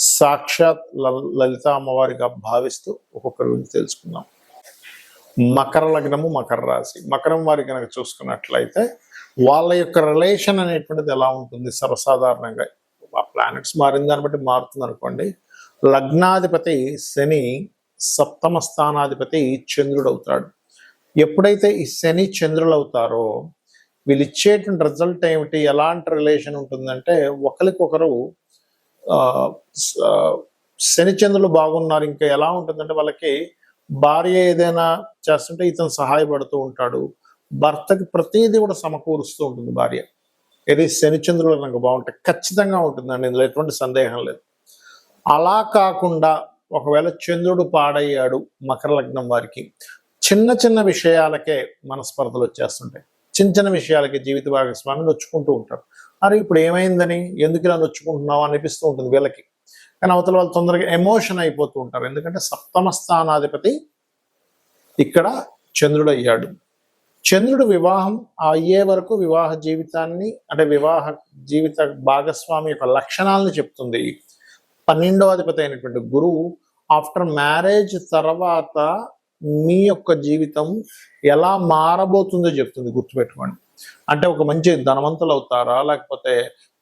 సాక్షాత్ లల్- లలిత అమ్మవారిగా భావిస్తూ ఒక్కొక్కరి గురించి తెలుసుకుందాం. మకర లగ్నము మకర రాశి. మకరం వారి కనుక చూసుకున్నట్లయితే వాళ్ళ యొక్క రిలేషన్ అనేటువంటిది ఎలా ఉంటుంది? సర్వసాధారణంగా ఆ ప్లానెట్స్ మారిన దాన్ని బట్టి మారుతుంది అనుకోండి లగ్నాధిపతి శని సప్తమ స్థానాధిపతి చంద్రుడు అవుతాడు. ఎప్పుడైతే ఈ శని చంద్రులు అవుతారో వీళ్ళు ఇచ్చేటువంటి రిజల్ట్ ఏమిటి? ఎలాంటి రిలేషన్ ఉంటుందంటే ఒకరికొకరు ఆ, శని చంద్రులు బాగున్నారు ఇంకా ఎలా ఉంటుందంటే వాళ్ళకి భార్య ఏదైనా చేస్తుంటే ఇతను సహాయపడుతూ ఉంటాడు. భర్తకి ప్రతిదీ కూడా సమకూరుస్తూ ఉంటుంది భార్య. ఇది శనిచంద్రులు నాకు బాగుంటాయి ఖచ్చితంగా ఉంటుందండి ఇందులో ఎటువంటి సందేహం లేదు. అలా కాకుండా ఒకవేళ చంద్రుడు పాడయ్యాడు మకర లగ్నం వారికి చిన్న చిన్న విషయాలకే మనస్పర్ధలు వచ్చేస్తుంటాయి. చిన్న చిన్న విషయాలకి జీవిత భాగస్వామి నొచ్చుకుంటూ ఉంటారు అరే ఇప్పుడు ఏమైందని? ఎందుకు ఇలా నొచ్చుకుంటున్నావు? అనిపిస్తూ ఉంటుంది వీళ్ళకి. కానీ అవతల వాళ్ళు తొందరగా ఎమోషన్ అయిపోతూ ఉంటారు. ఎందుకంటే సప్తమ స్థానాధిపతి ఇక్కడ చంద్రుడు అయ్యాడు చంద్రుడు వివాహం అయ్యే వరకు వివాహ జీవితాన్ని అంటే వివాహ జీవిత భాగస్వామి యొక్క లక్షణాలను చెప్తుంది. పన్నెండవ అధిపతి అయినటువంటి గురువు ఆఫ్టర్ మ్యారేజ్ తర్వాత మీ యొక్క జీవితం ఎలా మారబోతుందో చెప్తుంది గుర్తుపెట్టుకోండి. అంటే ఒక మంచి ధనవంతులు అవుతారా? లేకపోతే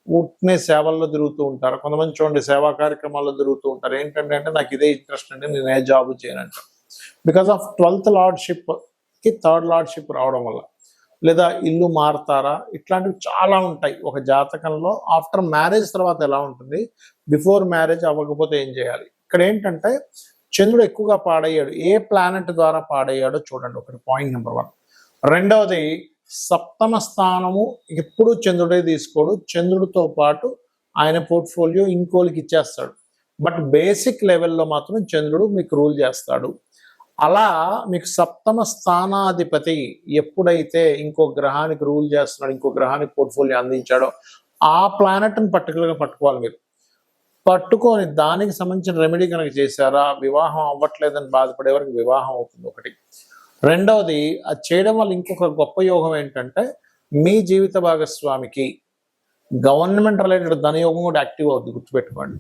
ఉట్నే సేవల్లో తిరుగుతూ ఉంటారా? కొంతమంది చూడండి సేవా కార్యక్రమాల్లో తిరుగుతూ ఉంటారు. ఏంటంటే అంటే నాకు ఇదే ఇంట్రెస్ట్ అండి నేను ఏ జాబ్ చేయనంట బికాస్ ఆఫ్ ట్వెల్త్ లార్డ్షిప్కి థర్డ్ లార్డ్షిప్ రావడం వల్ల. లేదా ఇల్లు మారుతారా? ఇట్లాంటివి చాలా ఉంటాయి. ఒక జాతకంలో ఆఫ్టర్ మ్యారేజ్ తర్వాత ఎలా ఉంటుంది? బిఫోర్ మ్యారేజ్ అవ్వకపోతే ఏం చేయాలి? ఇక్కడ ఏంటంటే చంద్రుడు ఎక్కువగా పాడయ్యాడు. ఏ ప్లానెట్ ద్వారా పాడయ్యాడో చూడండి ఒకటి పాయింట్ నెంబర్ వన్ రెండవది సప్తమ స్థానము ఎప్పుడు చంద్రుడే తీసుకోడు. చంద్రుడితో పాటు ఆయన పోర్ట్ఫోలియో ఇంకోళ్ళకి ఇచ్చేస్తాడు. బట్ బేసిక్ లెవెల్లో మాత్రం చంద్రుడు మీకు రూల్ చేస్తాడు. అలా మీకు సప్తమ స్థానాధిపతి ఎప్పుడైతే ఇంకో గ్రహానికి రూల్ చేస్తున్నాడు ఇంకో గ్రహానికి పోర్ట్ఫోలియో అందించాడో ఆ ప్లానెట్ని పర్టికులర్గా పట్టుకోవాలి మీరు. పట్టుకొని దానికి సంబంధించిన రెమెడీ కనుక చేశారా? వివాహం అవ్వట్లేదని బాధపడే వరకు వివాహం అవుతుంది ఒకటి. రెండవది అది చేయడం వల్ల ఇంకొక గొప్ప యోగం ఏంటంటే మీ జీవిత భాగస్వామికి గవర్నమెంట్ రిలేటెడ్ ధనయోగం కూడా యాక్టివ్ అవుతుంది గుర్తుపెట్టుకోండి.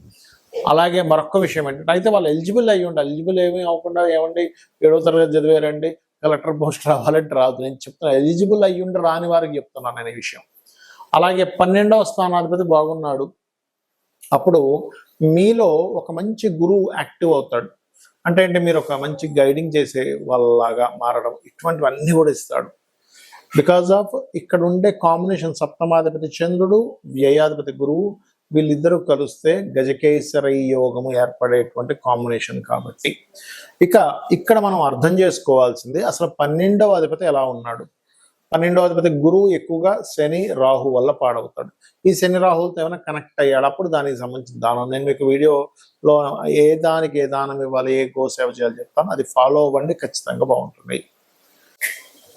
అలాగే మరొక విషయం ఏంటంటే అయితే వాళ్ళు ఎలిజిబుల్ అయ్యి ఉండాలి. ఎలిజిబుల్ ఏమీ అవ్వకుండా ఏమండి ఏడో తరగతి చదివారండి కలెక్టర్ పోస్ట్ రావాలంటే రాదు. నేను చెప్తున్నా ఎలిజిబుల్ అయ్యి ఉండి రాని వారికి చెప్తున్నాను నేను ఈ విషయం. అలాగే పన్నెండవ స్థానాధిపతి బాగున్నాడు. అప్పుడు మీలో ఒక మంచి గురువు యాక్టివ్ అవుతాడు. అంటే అంటే మీరు ఒక మంచి గైడింగ్ చేసే వాళ్ళలాగా మారడం ఇటువంటివన్నీ కూడా ఇస్తాడు. బికాస్ ఆఫ్ ఇక్కడ ఉండే కాంబినేషన్ సప్తమాధిపతి చంద్రుడు వ్యయాధిపతి గురువు వీళ్ళిద్దరూ కలిస్తే గజకేసరి యోగము ఏర్పడేటువంటి కాంబినేషన్ కాబట్టి. ఇక ఇక్కడ మనం అర్థం చేసుకోవాల్సింది అసలు పన్నెండవ అధిపతి ఎలా ఉన్నాడు? పన్నెండవ అధిపతి గురువు ఎక్కువగా శని రాహు వల్ల పాడవుతాడు. ఈ శని రాహులతో ఏమైనా కనెక్ట్ అయ్యాడు? అప్పుడు దానికి సంబంధించిన దానం. నేను మీకు వీడియోలో ఏ దానికి ఏ దానం ఇవ్వాలి ఏ గో సేవ చేయాలి చెప్తాను. అది ఫాలో అవ్వండి ఖచ్చితంగా బాగుంటుంది.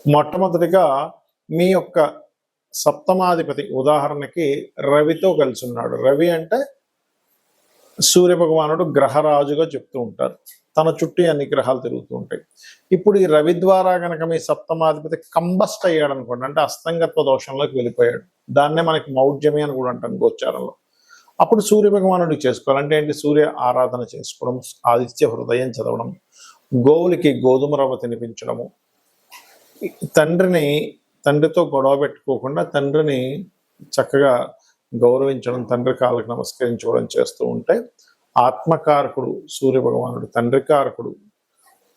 మొట్టమొదటిగా మీ యొక్క సప్తమాధిపతి ఉదాహరణకి రవితో కలిసి ఉన్నాడు. రవి అంటే సూర్య భగవానుడు గ్రహరాజుగా చెప్తూ ఉంటారు. తన చుట్టూ అన్ని గ్రహాలు తిరుగుతూ ఉంటాయి. ఇప్పుడు ఈ రవి ద్వారా కనుక మీ సప్తమాధిపతి కంబస్ట్ అయ్యాడు అనుకోండి అంటే అస్తంగత్వ దోషంలోకి వెళ్ళిపోయాడు. దాన్నే మనకి మౌఢ్యమి అని కూడా అంటాం గోచారంలో. అప్పుడు సూర్య భగవానుడికి చేసుకోవాలంటే ఏంటి? సూర్య ఆరాధన చేసుకోవడం ఆదిత్య హృదయం చదవడం గోవులకి గోధుమ రవ్వ తినిపించడము. తండ్రిని తండ్రితో గొడవ పెట్టుకోకుండా తండ్రిని చక్కగా గౌరవించడం తండ్రి కాళ్ళకి నమస్కరించుకోవడం చేస్తూ ఉంటే ఆత్మకారకుడు సూర్య భగవానుడు తండ్రి కారకుడు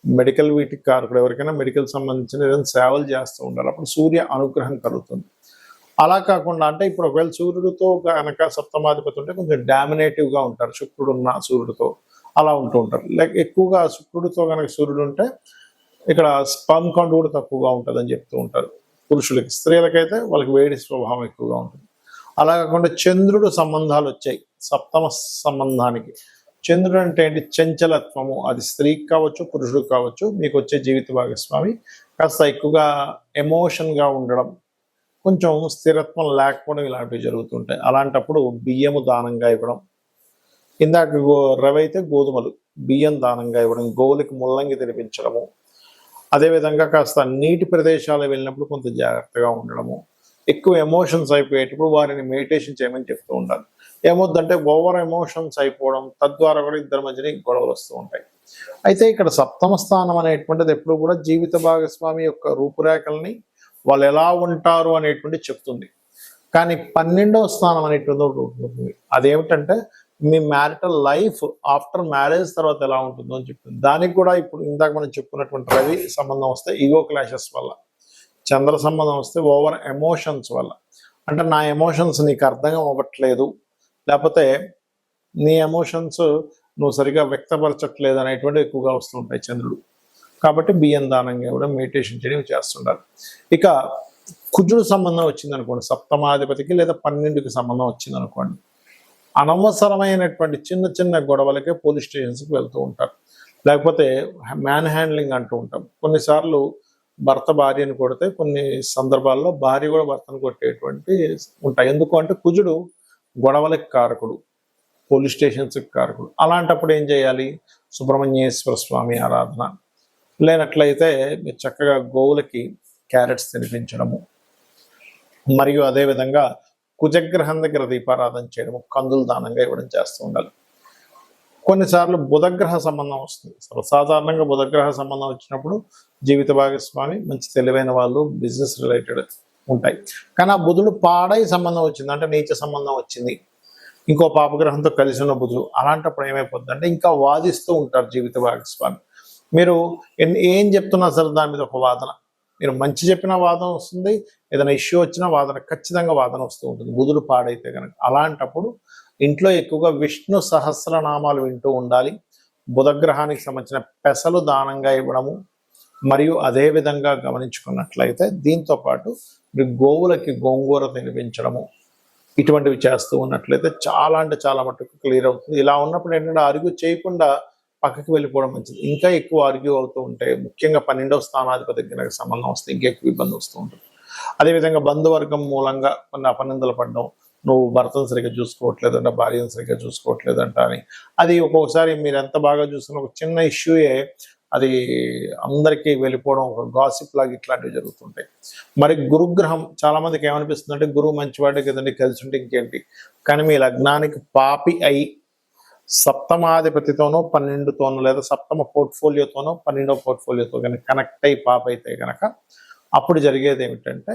మెడికల్ వీటికి కారకుడు ఎవరికైనా మెడికల్ సంబంధించిన ఏదైనా సేవలు చేస్తూ ఉండాలి. అప్పుడు సూర్య అనుగ్రహం కలుగుతుంది. అలా కాకుండా అంటే ఇప్పుడు ఒకవేళ సూర్యుడితో కనుక సప్తమాధిపతి ఉంటే కొంచెం డామినేటివ్గా ఉంటారు. శుక్రుడు ఉన్న సూర్యుడితో అలా ఉంటూ ఉంటారు. లైక్ ఎక్కువగా శుక్రుడితో కనుక సూర్యుడు ఉంటే ఇక్కడ స్పంకండు కూడా తక్కువగా ఉంటుందని చెప్తూ ఉంటారు. పురుషులకి స్త్రీలకైతే వాళ్ళకి వేడి స్వభావం ఎక్కువగా ఉంటుంది. అలా కాకుండా చంద్రుడు సంబంధాలు వచ్చాయి. సప్తమ సంబంధానికి. చంద్రుడు అంటే ఏంటి? చంచలత్వము. అది స్త్రీకి కావచ్చు పురుషుడికి కావచ్చు మీకు వచ్చే జీవిత భాగస్వామి. కాస్త ఎక్కువగా ఎమోషన్గా ఉండడం కొంచెం స్థిరత్వం లేకపోవడం ఇలాంటివి జరుగుతుంటాయి. అలాంటప్పుడు బియ్యము దానంగా ఇవ్వడం. ఇందాక గో రవి అయితే గోధుమలు బియ్యం దానంగా ఇవ్వడం గోవులకి ముల్లంగి తినిపించడము. అదేవిధంగా కాస్త నీటి ప్రదేశాలు వెళ్ళినప్పుడు కొంత జాగ్రత్తగా ఉండడము. ఎక్కువ ఎమోషన్స్ అయిపోయేటప్పుడు వారిని మెడిటేషన్ చేయమని చెప్తూ ఉండాలి. ఏమొద్దంటే ఓవర్ ఎమోషన్స్ అయిపోవడం తద్వారా కూడా ఇద్దరి మధ్యన గొడవలు వస్తూ ఉంటాయి. అయితే ఇక్కడ సప్తమ స్థానం అనేటువంటిది ఎప్పుడు కూడా జీవిత భాగస్వామి యొక్క రూపురేఖల్ని వాళ్ళు ఎలా ఉంటారు అనేటువంటి చెప్తుంది. కానీ పన్నెండవ స్థానం అనేటువంటి ఒకటి ఉంటుంది. అదేమిటంటే మీ మ్యారిటల్ లైఫ్ ఆఫ్టర్ మ్యారేజ్ తర్వాత ఎలా ఉంటుందో అని చెప్తుంది. దానికి కూడా ఇప్పుడు ఇందాక మనం చెప్పుకున్నటువంటి రవి సంబంధం వస్తే ఈగో క్లాషెస్ వల్ల. చంద్ర సంబంధం వస్తే ఓవర్ ఎమోషన్స్ వల్ల. అంటే నా ఎమోషన్స్ నీకు అర్థం అవ్వట్లేదు. లేకపోతే నీ ఎమోషన్స్ నువ్వు సరిగా వ్యక్తపరచట్లేదు అనేటువంటి ఎక్కువగా వస్తుంటాయి చంద్రుడు. కాబట్టి బియ్యం దానంగా కూడా మెడిటేషన్ చేయడం చేస్తుండాలి ఇక కుజుడు సంబంధం వచ్చింది అనుకోండి సప్తమాధిపతికి లేదా పన్నెండుకి సంబంధం వచ్చింది అనుకోండి అనవసరమైనటువంటి చిన్న చిన్న గొడవలకే పోలీస్ స్టేషన్స్కి వెళ్తూ ఉంటారు. లేకపోతే మ్యాన్ హ్యాండ్లింగ్ అంటూ ఉంటాం. కొన్నిసార్లు భర్త భార్యను కొడితే కొన్ని సందర్భాల్లో భార్య కూడా భర్తను కొట్టేటువంటి ఉంటాయి. ఎందుకు అంటే కుజుడు గొడవలకు కారకుడు పోలీస్ స్టేషన్స్కి కారకుడు. అలాంటప్పుడు ఏం చేయాలి? సుబ్రహ్మణ్యేశ్వర స్వామి ఆరాధన. లేనట్లయితే మీరు చక్కగా గోవులకి క్యారెట్స్ తినిపించడము. మరియు అదేవిధంగా కుజగ్రహం దగ్గర దీపారాధన చేయడము. కందులు దానంగా ఇవ్వడం చేస్తూ ఉండాలి. కొన్నిసార్లు బుధగ్రహ సంబంధం వస్తుంది. సర్వసాధారణంగా బుధగ్రహ సంబంధం వచ్చినప్పుడు జీవిత భాగస్వామి మంచి తెలివైన వాళ్ళు బిజినెస్ రిలేటెడ్ ఉంటాయి. కానీ ఆ బుధుడు పాడై సంబంధం వచ్చింది. అంటే నీచ సంబంధం వచ్చింది. ఇంకో పాపగ్రహంతో కలిసి ఉన్న బుధుడు అలాంటప్పుడు ఏమైపోతుంది అంటే ఇంకా వాదిస్తూ ఉంటారు జీవిత భాగస్వామి. మీరు ఏం చెప్తున్నా సరే దాని మీద ఒక వాదన. మీరు మంచి చెప్పిన వాదన వస్తుంది. ఏదైనా ఇష్యూ వచ్చినా వాదన ఖచ్చితంగా వాదన వస్తూ ఉంటుంది. బుధుడు పాడైతే కనుక అలాంటప్పుడు ఇంట్లో ఎక్కువగా విష్ణు సహస్రనామాలు వింటూ ఉండాలి. బుధగ్రహానికి సంబంధించిన పెసలు దానంగా ఇవ్వడము మరియు అదే విధంగా గమనించుకున్నట్లయితే దీంతో పాటు మీరు గోవులకి గోంగూర తినిపించడము ఇటువంటివి చేస్తూ ఉన్నట్లయితే చాలా అంటే చాలా మటుకు క్లియర్ అవుతుంది. ఇలా ఉన్నప్పుడు ఏంటంటే అరుగు చేయకుండా పక్కకి వెళ్ళిపోవడం మంచిది. ఇంకా ఎక్కువ ఆర్గ్యూ అవుతూ ఉంటే ముఖ్యంగా పన్నెండవ స్థానాధిపతి కనుక సంబంధం వస్తే ఇంకా ఎక్కువ ఇబ్బంది వస్తూ ఉంటుంది. అదేవిధంగా బంధువర్గం మూలంగా కొన్ని అపనిందలు పడడం నువ్వు భర్తను సరిగ్గా చూసుకోవట్లేదంట భార్యను సరిగ్గా చూసుకోవట్లేదంట అని. అది ఒక్కొక్కసారి మీరు ఎంత బాగా చూస్తున్న ఒక చిన్న ఇష్యూయే. అది అందరికీ వెళ్ళిపోవడం ఒక గాసిప్ లాగా ఇట్లాంటివి జరుగుతుంటాయి. మరి గురుగ్రహం చాలా మందికి ఏమనిపిస్తుంది అంటే గురువు మంచివాడే కదండి కలిసి ఉంటే ఇంకేంటి? కానీ మీ లగ్నానికి పాపి అయి సప్తమాధిపతితోనో పన్నెండుతోనో లేదా సప్తమ పోర్ట్ఫోలియోతోనో పన్నెండో పోర్ట్ఫోలియోతో కనుక కనెక్ట్ అయి పాప అయితే కనుక అప్పుడు జరిగేది ఏమిటంటే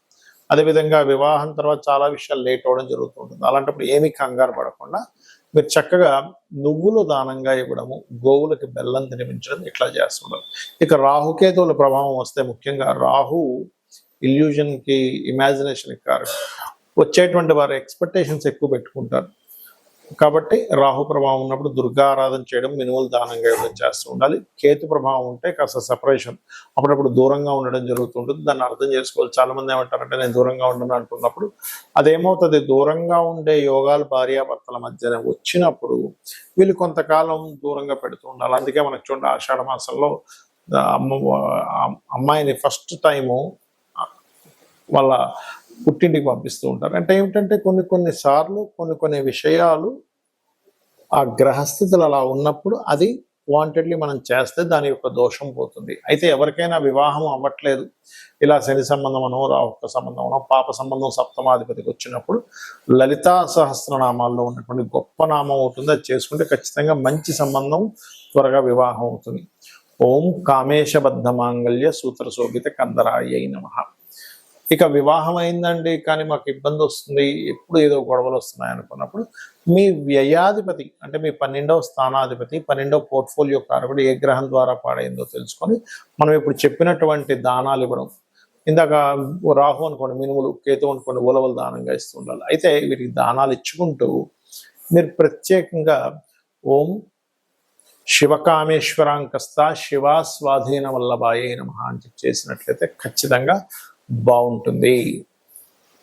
అదేవిధంగా వివాహం తర్వాత చాలా విషయాలు లేట్ అవ్వడం జరుగుతుంటుంది. అలాంటప్పుడు ఏమీ కంగారు పడకుండా మీరు చక్కగా నువ్వులు దానంగా ఇవ్వడము గోవులకి బెల్లం తినిపించడం ఇట్లా చేస్తున్నారు ఇక రాహుకేతువుల ప్రభావం వస్తే ముఖ్యంగా రాహు ఇల్యూజన్కి ఇమాజినేషన్కి కారణం. వచ్చేటువంటి వారు ఎక్స్పెక్టేషన్స్ ఎక్కువ పెట్టుకుంటారు. కాబట్టి రాహు ప్రభావం ఉన్నప్పుడు దుర్గారాధన చేయడం మినుములు దానంగా ఇవ్వడం చేస్తూ ఉండాలి. కేతు ప్రభావం ఉంటే కాస్త సపరేషన్ అప్పుడప్పుడు దూరంగా ఉండడం జరుగుతుంటుంది. దాన్ని అర్థం చేసుకోవాలి. చాలామంది ఏమంటారంటే నేను దూరంగా ఉండను అంటున్నప్పుడు అదేమవుతుంది? దూరంగా ఉండే యోగాలు భార్యాభర్తల మధ్యన వచ్చినప్పుడు వీళ్ళు కొంతకాలం దూరంగా పెడుతూ ఉండాలి. అందుకే మనకు చూడండి ఆషాఢ మాసంలో అమ్మ అమ్మాయిని ఫస్ట్ టైము వాళ్ళ పుట్టింటికి పంపిస్తూ ఉంటారు. అంటే ఏమిటంటే కొన్ని కొన్ని సార్లు కొన్ని కొన్ని విషయాలు ఆ గ్రహస్థితులు అలా ఉన్నప్పుడు అది వాంటెడ్లీ మనం చేస్తే దాని యొక్క దోషం పోతుంది. అయితే ఎవరికైనా వివాహం అవ్వట్లేదు. ఇలా శని సంబంధమనో రాహుక సంబంధమనో పాప సంబంధం సప్తమాధిపతికి వచ్చినప్పుడు లలితా సహస్రనామాల్లో ఉన్నటువంటి గొప్ప నామం అవుతుంది అది చేసుకుంటే ఖచ్చితంగా మంచి సంబంధం త్వరగా వివాహం అవుతుంది. ఓం కామేశబద్ధ మాంగళ్య సూత్ర శోభిత కందరాయ నమ. ఇక వివాహం అయిందండి కానీ మాకు ఇబ్బంది వస్తుంది. ఎప్పుడు ఏదో గొడవలు వస్తున్నాయి అనుకున్నప్పుడు మీ వ్యయాధిపతి అంటే మీ పన్నెండవ స్థానాధిపతి పన్నెండవ పోర్ట్ఫోలియో కారకుడు ఏ గ్రహం ద్వారా పాడైందో తెలుసుకొని మనం ఇప్పుడు చెప్పినటువంటి దానాలు ఇవ్వడం. ఇందాక రాహు అనుకోండి మినుములు కేతు అనుకోండి ఉలవలు దానంగా ఇస్తూ ఉండాలి. అయితే వీటికి దానాలు ఇచ్చుకుంటూ మీరు ప్రత్యేకంగా ఓం శివకామేశ్వరాంకస్త శివ స్వాధీన వల్లభాయే నమ అని చెప్పి చేసినట్లయితే ఖచ్చితంగా బాగుంటుంది.